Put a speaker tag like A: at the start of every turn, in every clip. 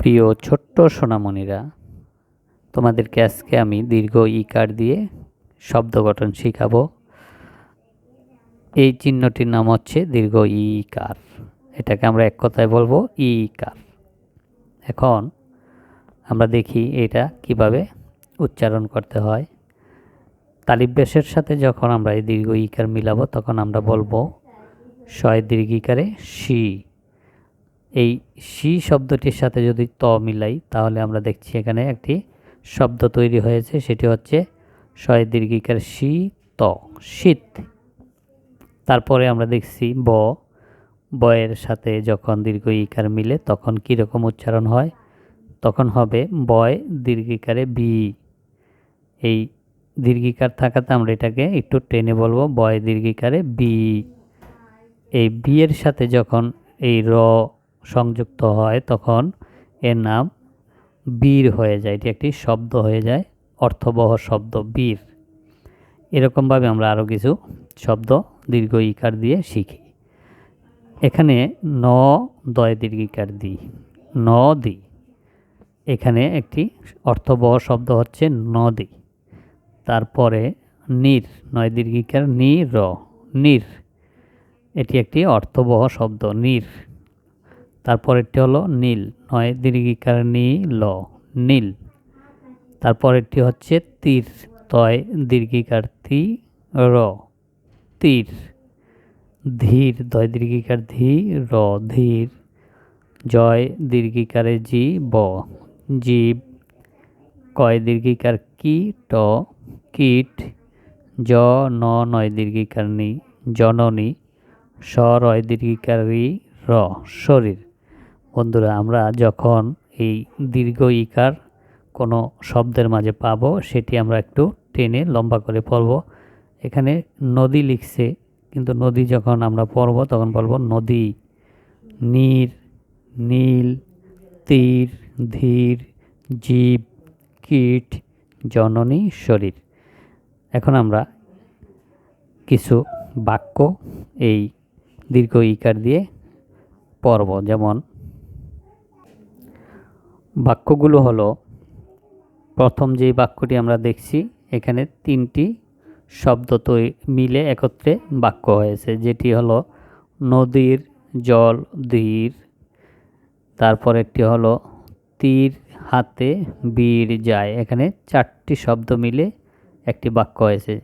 A: প্রিয় ছোট্ট সোনামণিরা, তোমাদেরকে আজকে আমি দীর্ঘ ইকার দিয়ে শব্দ গঠন শিখাবো। এই চিহ্নটির নাম হচ্ছে দীর্ঘ ইকার। এটাকে আমরা এক কথায় বলব ইকার। এখন আমরা দেখি এটা কীভাবে উচ্চারণ করতে হয়। তালিব্যাসের সাথে যখন আমরা এই দীর্ঘ ইকার মিলাবো, তখন আমরা বলব শয় দীর্ঘিকারে শি। এই শি শব্দটির সাথে যদি ত মিলাই, তাহলে আমরা দেখছি এখানে একটি শব্দ তৈরি হয়েছে, সেটি হচ্ছে শয় দীর্ঘিকার শি, ত, শীত। তারপরে আমরা দেখছি ব, বয়ের সাথে যখন দীর্ঘ ইকার মিলে, তখন কীরকম উচ্চারণ হয়? তখন হবে বয় দীর্ঘিকারে বি। এই দীর্ঘিকার থাকাতে আমরা এটাকে একটু টেনে বলব, বয় দীর্ঘিকারে বি। এই বিয়ের সাথে যখন এই র সংযুক্ত হয়, তখন এর নাম বীর হয়ে যায়। এটি একটি শব্দ হয়ে যায়, অর্থবহ শব্দ, বীর। এরকমভাবে আমরা আরও কিছু শব্দ দীর্ঘ ইকার দিয়ে শিখি। এখানে ন দয় দীর্ঘিকার দি, ন দি। এখানে একটি অর্থবহ শব্দ হচ্ছে নদী তারপরে নির, নয় দীর্ঘিকার নি র, নির। এটি একটি অর্থবহ শব্দ, নির। তারপরেরটি হলো নীল, নয় দীর্ঘিকার নি ল, নীল। তারপরেরটি হচ্ছে তীর, তয় দীর্ঘিকার তি র, তীর। ধীর দয় দীর্ঘিকার ধি র, ধীর। জয় দীর্ঘিকারে জি ব, জীব। কয় দীর্ঘিকার কি ট, কীট। জ, ন, নয় দীর্ঘিকার নি জননী স, রয় দীর্ঘিকার রি, র, শরীর। বন্ধুরা, আমরা যখন এই দীর্ঘ ইকার কোনো শব্দের মাঝে পাবো, সেটি আমরা একটু টেনে লম্বা করে পড়ব। এখানে নদী লিখছে, কিন্তু নদী যখন আমরা পড়ব, তখন বলব নদী। নীর, নীল, তীর, ধীর, জীব, কীট, জননী, শরীর। এখন আমরা কিছু বাক্য এই দীর্ঘ ইকার দিয়ে পড়ব। যেমন বাক্যগুলো হলো, প্রথম যেই বাক্যটি আমরা দেখছি, এখানে তিনটি শব্দ তৈ মিলে একত্রে বাক্য হয়েছে। যেটি হলো, নদীর জল ধীর। তারপর একটি হলো, তীর হাতে বীর যায়। এখানে চারটি শব্দ মিলে একটি বাক্য হয়েছে।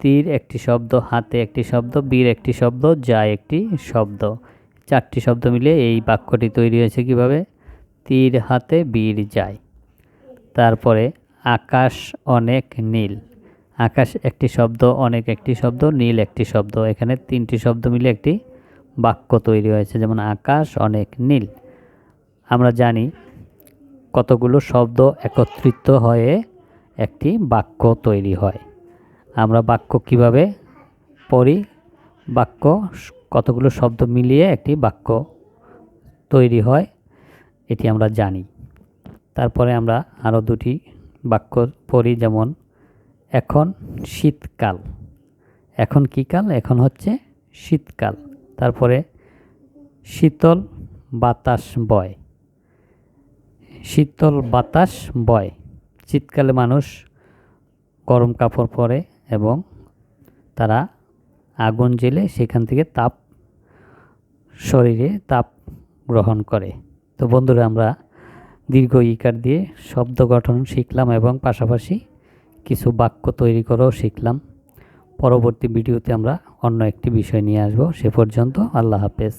A: তীর একটি শব্দ, হাতে একটি শব্দ, বীর একটি শব্দ, যায় একটি শব্দ। চারটি শব্দ মিলে এই বাক্যটি তৈরি হয়েছে কীভাবে? তীর হাতে বীর যায়। তারপরে আকাশ অনেক নীল। আকাশ একটি শব্দ, অনেক একটি শব্দ, নীল একটি শব্দ। এখানে তিনটি শব্দ মিলে একটি বাক্য তৈরি হয়েছে, যেমন আকাশ অনেক নীল। আমরা জানি কতগুলো শব্দ একত্রিত হয়ে একটি বাক্য তৈরি হয়। আমরা বাক্য কীভাবে পড়ি? বাক্য, কতগুলো শব্দ মিলিয়ে একটি বাক্য তৈরি হয়? এটি আমরা জানি। তারপরে আমরা আরও দুটি বাক্য পড়ি, যেমন, এখন শীতকাল। এখন কী কাল? এখন হচ্ছে শীতকাল। তারপরে, শীতল বাতাস বয়। শীতল বাতাস বয়। শীতকালে মানুষ গরম কাপড় পরে এবং তারা আগুন জেলে সেখান থেকে তাপ, শরীরে তাপ গ্রহণ করে। তো বন্ধুরা, আমরা দীর্ঘ ইকার দিয়ে শব্দ গঠন শিখলাম এবং পাশাপাশি কিছু বাক্য তৈরি করেও শিখলাম। পরবর্তী ভিডিওতে আমরা অন্য একটি বিষয় নিয়ে আসব। সে পর্যন্ত আল্লাহ হাফেজ।